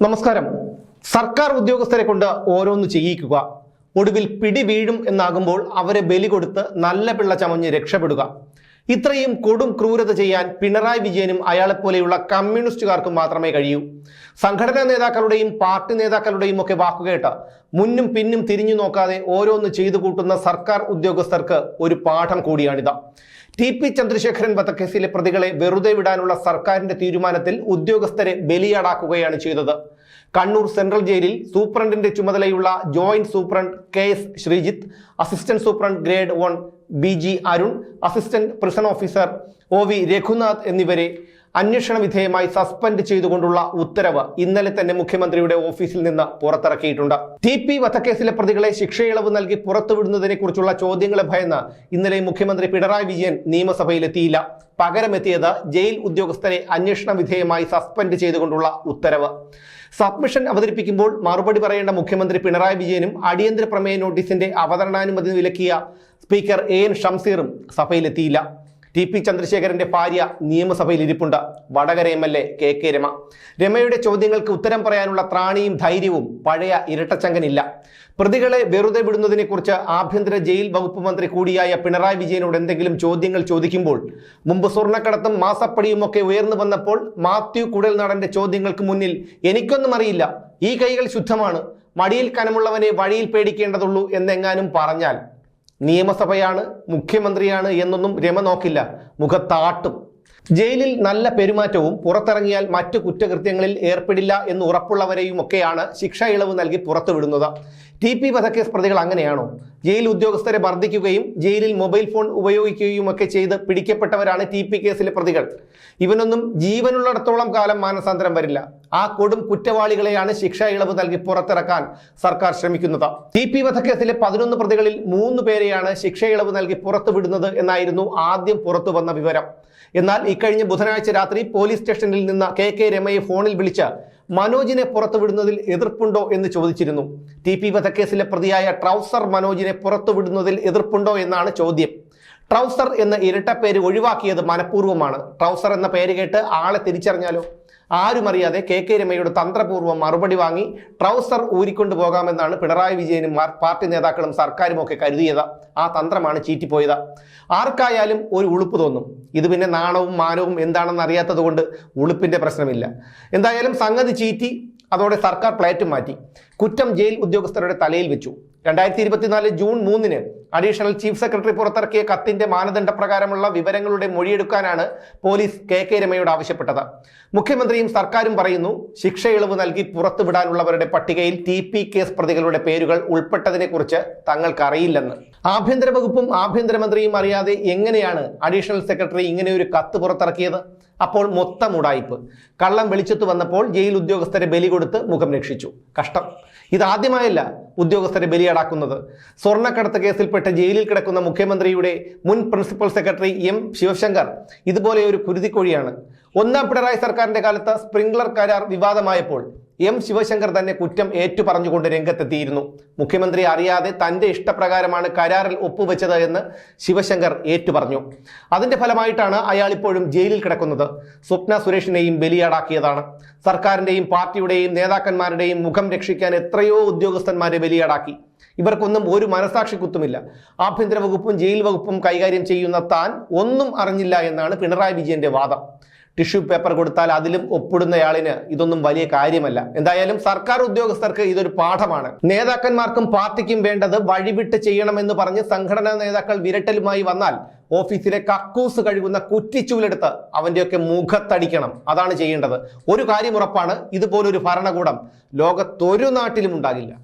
നമസ്കാരം. സർക്കാർ ഉദ്യോഗസ്ഥരെ കൊണ്ട് ഓരോന്ന് ചെയ്യിക്കുക ഒടുവിൽ പിടി വീഴും എന്നാകുമ്പോൾ അവരെ ബലി കൊടുത്ത് നല്ല പിള്ള ചമഞ്ഞ് രക്ഷപ്പെടുക. ഇത്രയും കൊടും ക്രൂരത ചെയ്യാൻ പിണറായി വിജയനും അയാളെപ്പോലെയുള്ള കമ്മ്യൂണിസ്റ്റുകാർക്കും മാത്രമേ കഴിയൂ. സംഘടനാ നേതാക്കളുടെയും പാർട്ടി നേതാക്കളുടെയും ഒക്കെ വാക്കുകേട്ട് മുന്നും പിന്നും തിരിഞ്ഞു നോക്കാതെ ഓരോന്ന് ചെയ്തു കൂട്ടുന്ന സർക്കാർ ഉദ്യോഗസ്ഥർക്ക് ഒരു പാഠം കൂടിയാണിത്. ടി പി ചന്ദ്രശേഖരൻ വധക്കേസിലെ പ്രതികളെ വെറുതെ വിടാനുള്ള സർക്കാരിന്റെ തീരുമാനത്തിൽ ഉദ്യോഗസ്ഥരെ ബലിയാടാക്കുകയാണ് ചെയ്തത്. കണ്ണൂർ സെൻട്രൽ ജയിലിൽ സൂപ്രണ്ടിന്റെ ചുമതലയുള്ള joint superintendent K S Sreejith assistant superintendent grade one B G Arun assistant prison officer O V Raghunath എന്നിവരെ അന്വേഷണ വിധേയമായി സസ്പെൻഡ് ചെയ്തുകൊണ്ടുള്ള ഉത്തരവ് ഇന്നലെ തന്നെ മുഖ്യമന്ത്രിയുടെ ഓഫീസിൽ നിന്ന് പുറത്തിറക്കിയിട്ടുണ്ട്. ടി പി വധക്കേസിലെ പ്രതികളെ ശിക്ഷയിളവ് നൽകി പുറത്തുവിടുന്നതിനെ കുറിച്ചുള്ള ചോദ്യങ്ങളെ ഭയന്ന് ഇന്നലെ മുഖ്യമന്ത്രി പിണറായി വിജയൻ നിയമസഭയിലെത്തിയില്ല. പകരമെത്തിയത് ജയിൽ ഉദ്യോഗസ്ഥരെ അന്വേഷണ വിധേയമായി സസ്പെൻഡ് ചെയ്തുകൊണ്ടുള്ള ഉത്തരവ്. സബ്മിഷൻ അവതരിപ്പിക്കുമ്പോൾ മറുപടി പറയേണ്ട മുഖ്യമന്ത്രി പിണറായി വിജയനും അടിയന്തര പ്രമേയ നോട്ടീസിന്റെ അവതരണാനുമതി വിലക്കിയ സ്പീക്കർ എ എൻ ഷംസീറും സഭയിലെത്തിയില്ല. ടി പി ചന്ദ്രശേഖരന്റെ ഭാര്യ നിയമസഭയിൽ ഇരിപ്പുണ്ട് Vadakara M L A K K Rema. രമയുടെ ചോദ്യങ്ങൾക്ക് ഉത്തരം പറയാനുള്ള ത്രാണിയും ധൈര്യവും പഴയ ഇരട്ടച്ചങ്കനില്ല. പ്രതികളെ വെറുതെ വിടുന്നതിനെക്കുറിച്ച് ആഭ്യന്തര ജയിൽ വകുപ്പ് മന്ത്രി കൂടിയായ പിണറായി വിജയനോട് എന്തെങ്കിലും ചോദ്യങ്ങൾ ചോദിക്കുമ്പോൾ മുമ്പ് സ്വർണക്കടത്തും മാസപ്പടിയും ഒക്കെ ഉയർന്നു വന്നപ്പോൾ മാത്യു കുഴൽനാടന്റെ ചോദ്യങ്ങൾക്ക് മുന്നിൽ എനിക്കൊന്നും അറിയില്ല. ഈ കൈകൾ ശുദ്ധമാണ്. മടിയിൽ കനമുള്ളവനെ വഴിയിൽ പേടിക്കേണ്ടതുള്ളൂ എന്നെങ്ങാനും പറഞ്ഞാൽ നിയമസഭയാണ് മുഖ്യമന്ത്രിയാണ് എന്നൊന്നും രമ നോക്കില്ല. മുഖത്താട്ടും. ജയിലിൽ നല്ല പെരുമാറ്റവും പുറത്തിറങ്ങിയാൽ മറ്റു കുറ്റകൃത്യങ്ങളിൽ ഏർപ്പെടില്ല എന്ന് ഉറപ്പുള്ളവരെയും ഒക്കെയാണ് ശിക്ഷ ഇളവ് നൽകി പുറത്തുവിടുന്നത്. ടി പി വധക്കേസ് പ്രതികൾ അങ്ങനെയാണോ? ജയിൽ ഉദ്യോഗസ്ഥരെ മർദ്ദിക്കുകയും ജയിലിൽ മൊബൈൽ ഫോൺ ഉപയോഗിക്കുകയും ഒക്കെ ചെയ്ത് പിടിക്കപ്പെട്ടവരാണ് ടി പി കേസിലെ പ്രതികൾ. ഇവനൊന്നും ജീവനുള്ളിടത്തോളം കാലം മാനസാന്തരം വരില്ല. ആ കൊടും കുറ്റവാളികളെയാണ് ശിക്ഷ ഇളവ് നൽകി പുറത്തിറക്കാൻ സർക്കാർ ശ്രമിക്കുന്നത്. ടി പി വധക്കേസിലെ പതിനൊന്ന് പ്രതികളിൽ മൂന്ന് പേരെയാണ് ശിക്ഷ ഇളവ് നൽകി പുറത്തുവിടുന്നത് എന്നായിരുന്നു ആദ്യം പുറത്തു വന്ന വിവരം. എന്നാൽ ഇക്കഴിഞ്ഞ ബുധനാഴ്ച രാത്രി പോലീസ് സ്റ്റേഷനിൽ നിന്ന് കെ കെ രമയെ ഫോണിൽ വിളിച്ച് മനോജിനെ പുറത്തുവിടുന്നതിൽ എതിർപ്പുണ്ടോ എന്ന് ചോദിച്ചിരുന്നു. ടി പി വധക്കേസിലെ പ്രതിയായ ട്രൗസർ മനോജിനെ പുറത്തുവിടുന്നതിൽ എതിർപ്പുണ്ടോ എന്നാണ് ചോദ്യം. ട്രൗസർ എന്ന ഇരട്ട പേര് ഒഴിവാക്കിയത് മനഃപൂർവമാണ്. ട്രൗസർ എന്ന പേര് കേട്ട് ആളെ തിരിച്ചറിഞ്ഞാലോ? ആരും അറിയാതെ കെ കെ രമയുടെ തന്ത്രപൂർവം മറുപടി വാങ്ങി ട്രൗസർ ഊരിക്കൊണ്ട് പോകാമെന്നാണ് പിണറായി വിജയനും പാർട്ടി നേതാക്കളും സർക്കാരും ഒക്കെ കരുതിയത്. ആ തന്ത്രമാണ് ചീറ്റിപ്പോയത്. ആർക്കായാലും ഒരു ഉളുപ്പ് തോന്നും. ഇത് പിന്നെ നാണവും മാനവും എന്താണെന്ന് അറിയാത്തത് കൊണ്ട് ഉളുപ്പിന്റെ പ്രശ്നമില്ല. എന്തായാലും സംഗതി ചീറ്റി അതോടെ സർക്കാർ പ്ലേറ്റും മാറ്റി. കുറ്റം ജയിൽ ഉദ്യോഗസ്ഥരുടെ തലയിൽ വെച്ചു. രണ്ടായിരത്തി ഇരുപത്തിനാല് ജൂൺ മൂന്നിന് അഡീഷണൽ ചീഫ് സെക്രട്ടറി പുറത്തിറക്കിയ കത്തിന്റെ മാനദണ്ഡ പ്രകാരമുള്ള വിവരങ്ങളുടെ മൊഴിയെടുക്കാനാണ് പോലീസ് കെ കെ രമയോട് ആവശ്യപ്പെട്ടത്. മുഖ്യമന്ത്രിയും സർക്കാരും പറയുന്നു ശിക്ഷ ഇളവ് നൽകി പുറത്തുവിടാനുള്ളവരുടെ പട്ടികയിൽ ടി പി കേസ് പ്രതികളുടെ പേരുകൾ ഉൾപ്പെട്ടതിനെക്കുറിച്ച് തങ്ങൾക്ക് അറിയില്ലെന്ന് ആഭ്യന്തര വകുപ്പും ആഭ്യന്തരമന്ത്രിയും അറിയാതെ എങ്ങനെയാണ് അഡീഷണൽ സെക്രട്ടറി ഇങ്ങനെ ഒരു കത്ത് പുറത്തിറക്കിയത്? അപ്പോൾ മൊത്തം ഉടായിപ്പ്. കള്ളം വെളിച്ചത്ത് വന്നപ്പോൾ ജയിൽ ഉദ്യോഗസ്ഥരെ ബലി കൊടുത്ത് മുഖം രക്ഷിച്ചു. കഷ്ടം. ഇതാദ്യമായല്ല ഉദ്യോഗസ്ഥരെ ബലിയാടാക്കുന്നത്. സ്വർണക്കടത്ത് കേസിൽപ്പെട്ട് ജയിലിൽ കിടക്കുന്ന മുഖ്യമന്ത്രിയുടെ മുൻ പ്രിൻസിപ്പൽ സെക്രട്ടറി എം ശിവശങ്കർ ഇതുപോലെ ഒരു കുരുതിക്കോഴിയാണ്. ഒന്നാം പിണറായി സർക്കാരിന്റെ കാലത്ത് സ്പ്രിംഗ്ലർ കരാർ വിവാദമായപ്പോൾ എം ശിവശങ്കർ തന്നെ കുറ്റം ഏറ്റുപറഞ്ഞുകൊണ്ട് രംഗത്തെത്തിയിരുന്നു. മുഖ്യമന്ത്രി അറിയാതെ തന്റെ ഇഷ്ടപ്രകാരമാണ് കരാറിൽ ഒപ്പുവെച്ചത് എന്ന് ശിവശങ്കർ ഏറ്റുപറഞ്ഞു. അതിന്റെ ഫലമായിട്ടാണ് അയാൾ ഇപ്പോഴും ജയിലിൽ കിടക്കുന്നത്. സ്വപ്ന സുരേഷിനെയും ബലിയാടാക്കിയതാണ്. സർക്കാരിന്റെയും പാർട്ടിയുടെയും നേതാക്കന്മാരുടെയും മുഖം രക്ഷിക്കാൻ എത്രയോ ഉദ്യോഗസ്ഥന്മാരെ ബലിയാടാക്കി. ഇവർക്കൊന്നും ഒരു മനസാക്ഷി കുത്തുമില്ല. ആഭ്യന്തര വകുപ്പും ജയിൽ വകുപ്പും കൈകാര്യം ചെയ്യുന്ന താൻ ഒന്നും അറിഞ്ഞില്ല എന്നാണ് പിണറായി വിജയന്റെ വാദം. ടിഷ്യൂ പേപ്പർ കൊടുത്താൽ അതിലും ഒപ്പിടുന്നയാളിന് ഇതൊന്നും വലിയ കാര്യമല്ല. എന്തായാലും സർക്കാർ ഉദ്യോഗസ്ഥർക്ക് ഇതൊരു പാഠമാണ്. നേതാക്കന്മാർക്കും പാർട്ടിക്കും വേണ്ടത് വഴിവിട്ട് ചെയ്യണമെന്ന് പറഞ്ഞ് സംഘടനാ നേതാക്കൾ വിരട്ടലുമായി വന്നാൽ ഓഫീസിലെ കക്കൂസ് കഴുകുന്ന കുറ്റിച്ചൂലെടുത്ത് അവന്റെയൊക്കെ മുഖത്തടിക്കണം. അതാണ് ചെയ്യേണ്ടത്. ഒരു കാര്യം ഉറപ്പാണ് ഇതുപോലൊരു ഭരണകൂടം ലോകത്തൊരു നാട്ടിലും ഉണ്ടാകില്ല.